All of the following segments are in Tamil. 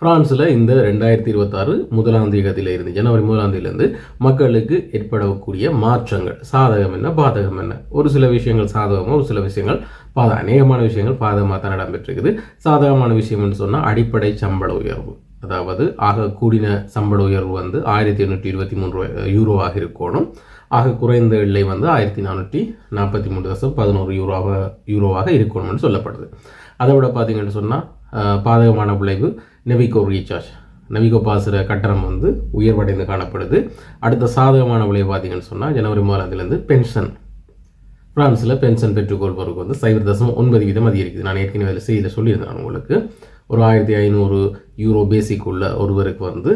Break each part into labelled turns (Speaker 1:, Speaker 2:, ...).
Speaker 1: பிரான்ஸில் இந்த ரெண்டாயிரத்தி இருபத்தாறு முதலாம் தேதியிலிருந்து ஜனவரி முதலாம் தேதியிலிருந்து மக்களுக்கு ஏற்படக்கூடிய மாற்றங்கள். சாதகம் என்ன பாதகம் என்ன? ஒரு சில விஷயங்கள் சாதகமாக ஒரு சில விஷயங்கள் பாத அநேகமான விஷயங்கள் பாதகமாக தான் இடம்பெற்றிருக்குது. சாதகமான விஷயம்னு சொன்னால் அடிப்படை சம்பள உயர்வு. அதாவது ஆக கூடின சம்பள உயர்வு வந்து ஆயிரத்தி எண்ணூற்றி இருபத்தி மூன்று யூரோவாக இருக்கணும். ஆக குறைந்த எல்லை வந்து ஆயிரத்தி நானூற்றி நாற்பத்தி மூணு தசம் பதினோரு யூரோவாக யூரோவாக இருக்கணும்னு சொல்லப்படுது. அதை விட பார்த்தீங்கன்னு சொன்னால் பாதகமான விளைவு நெவிகோ ரீசார்ஜ். நவிகோ பாசுகிற கட்டணம் வந்து உயர்வடைந்து காணப்படுது. அடுத்த சாதகமான விளைவு பார்த்தீங்கன்னு சொன்னால் ஜனவரி மாதத்துலேருந்து பென்ஷன். ஃப்ரான்ஸில் பென்ஷன் பெற்றுக்கொள்பவருக்கு வந்து சைபர் தசம் ஒன்பது வீதம் அதிகரிக்குது. நான் ஏற்கனவே அதில் செய்தியில் சொல்லியிருந்தேன் உங்களுக்கு. ஒரு ஆயிரத்தி ஐநூறு யூரோ பேசிக் உள்ள ஒருவருக்கு வந்து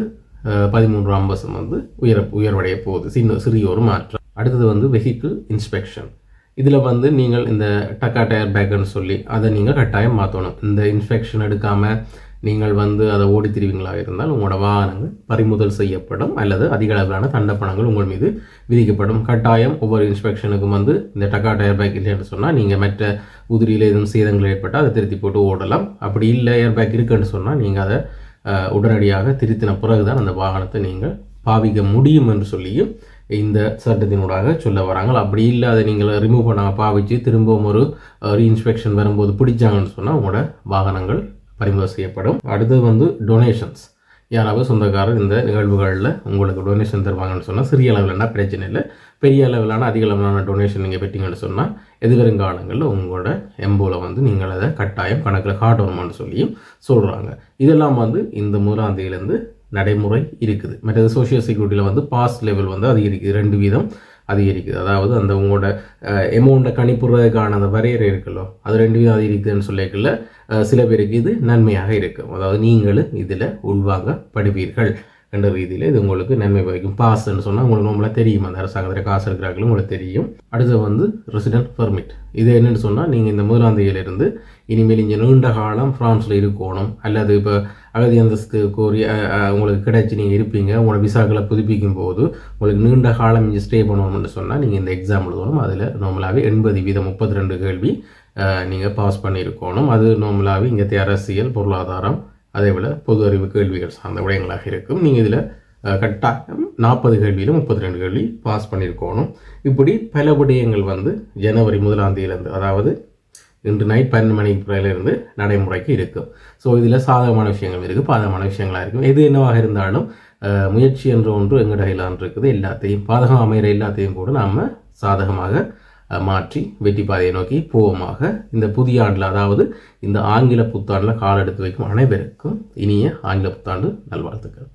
Speaker 1: பதிமூன்று அம்பசம் வந்து உயர உயர்வடைய போகுது. சின்ன சிறிய ஒரு மாற்றம். அடுத்தது வந்து வெஹிக்கிள் இன்ஸ்பெக்ஷன் இதில் வந்து நீங்கள் இந்த டக்கா டயர் பேக்குன்னு சொல்லி அதை நீங்கள் கட்டாயம் மாற்றணும் இந்த இன்ஸ்பெக்ஷன் எடுக்காமல் நீங்கள் வந்து அதை ஓடி திரிவீங்களாக இருந்தால் உங்களோட வாகனங்கள் பறிமுதல் செய்யப்படும் அல்லது அதிக அளவிலான தண்டப்பணங்கள் உங்கள் மீது விதிக்கப்படும். கட்டாயம் ஒவ்வொரு இன்ஸ்பெக்ஷனுக்கும் வந்து இந்த டக்கா டயர் பேக் இல்லைன்னு சொன்னால் நீங்கள் மற்ற உதிரியில் எதுவும் சேதங்கள் ஏற்பட்டால் அதை திருத்தி போட்டு ஓடலாம். அப்படி இல்லை ஏர் பேக் இருக்குன்னு சொன்னால் நீங்கள் அதை உடனடியாக திருத்தின பிறகு தான் அந்த வாகனத்தை நீங்கள் பாவிக்க முடியும் என்று சொல்லியும் இந்த சட்டத்தினூடாக சொல்ல வராங்க. அப்படி இல்லை அதை நீங்கள் ரிமூவ் பண்ணாமல் பாவிச்சு திரும்பவும் ஒரு ரீஇன்ஸ்பெக்ஷன் வரும்போது பிடிச்சாங்கன்னு சொன்னால் உங்களோட வாகனங்கள் பறிமுதல் செய்யப்படும். அடுத்தது வந்து டொனேஷன்ஸ் யாராவது சொந்தக்காரர் இந்த நிகழ்வுகளில் உங்களுக்கு டொனேஷன் தருவாங்கன்னு சொன்னால் சிறிய அளவில்னா பிரச்சனை இல்லை. பெரிய அளவிலான அதிக அளவிலான டொனேஷன் நீங்கள் பெற்றீங்கன்னு சொன்னால் எதிர்வருங்காலங்களில் உங்களோட எம்போவில் வந்து நீங்கள் அதை கட்டாயம் கணக்கில் காட்டணுமான்னு சொல்லியும் சொல்கிறாங்க இதெல்லாம் வந்து இந்த முதலாம் தேதியிலேருந்து நடைமுறை இருக்குது. மற்றது சோஷியல் செக்யூரிட்டியில் வந்து பாஸ் லெவல் வந்து அதிகரிக்குது. ரெண்டு வீதம் அதிகரிக்குது. அதாவது அந்த உங்களோட எமௌண்ட்டை கணிப்புறதுக்கான அந்த வரையறை இருக்குல்லோ அது ரெண்டு வீதம் அதிகரிக்குதுன்னு சொல்லிக்கல சில பேருக்கு இது நன்மையாக இருக்கும். அதாவது நீங்களும் இதில் உள்வாங்க படுவீர்கள் என்ற ரீதியில் இது உங்களுக்கு நன்மை பயக்கும். பாஸ்ன்னு சொன்னால் உங்களுக்கு நம்மளாக தெரியும். அந்த அரசாங்கத்தில் காசு இருக்கிறாங்களும் உங்களுக்கு தெரியும். அடுத்தது வந்து ரெசிடென்ட் பெர்மிட் இது என்னென்னு சொன்னால் நீங்கள் இந்த முதலாம் தேதியிலிருந்து இனிமேல் இங்கே நீண்ட காலம் ஃப்ரான்ஸில் இருக்கணும். அல்லது இப்போ அகதி அந்தஸ்து கோரி உங்களுக்கு கிடைச்சி நீங்கள் இருப்பீங்க. உங்களோட விசாக்களை புதுப்பிக்கும் போது உங்களுக்கு நீண்ட காலம் இங்கே ஸ்டே பண்ணணும்னு சொன்னால் நீங்கள் இந்த எக்ஸாம் எழுதணும். அதில் நார்மலாகவே எண்பது வீதம் முப்பத்தி ரெண்டு கேள்வி நீங்கள் பாஸ் பண்ணியிருக்கணும். அது நார்மலாகவே இங்கே அரசியல் பொருளாதாரம் அதே போல் பொது அறிவு கேள்விகள் சார்ந்த விடயங்களாக இருக்கும். நீங்கள் இதில் கட்டாயம் நாற்பது கேள்வியில் முப்பத்தி ரெண்டு கேள்வி பாஸ் பண்ணியிருக்கணும் இப்படி பல விடயங்கள் வந்து ஜனவரி முதலாம் தேதியிலேருந்து அதாவது இன்று நைட் பன்னெண்டு மணிக்கு பிறகு நடைமுறைக்கு இருக்கும் ஸோ இதில் சாதகமான விஷயங்கள் இருக்குது பாதகமான விஷயங்களாக இருக்கும் எது என்னவாக இருந்தாலும் முயற்சி என்ற ஒன்று எங்கட கையிலான் இருக்குது. எல்லாத்தையும் பாதகம் அமைகிற எல்லாத்தையும் கூட நாம் சாதகமாக மாற்றி வெற்றி பாதையை நோக்கி போவோமாக. இந்த புதிய ஆண்டில் அதாவது இந்த ஆங்கில புத்தாண்டில் கால் எடுத்து வைக்கும் அனைவருக்கும் இனிய ஆங்கில புத்தாண்டு நல்வாழ்த்துக்கள்.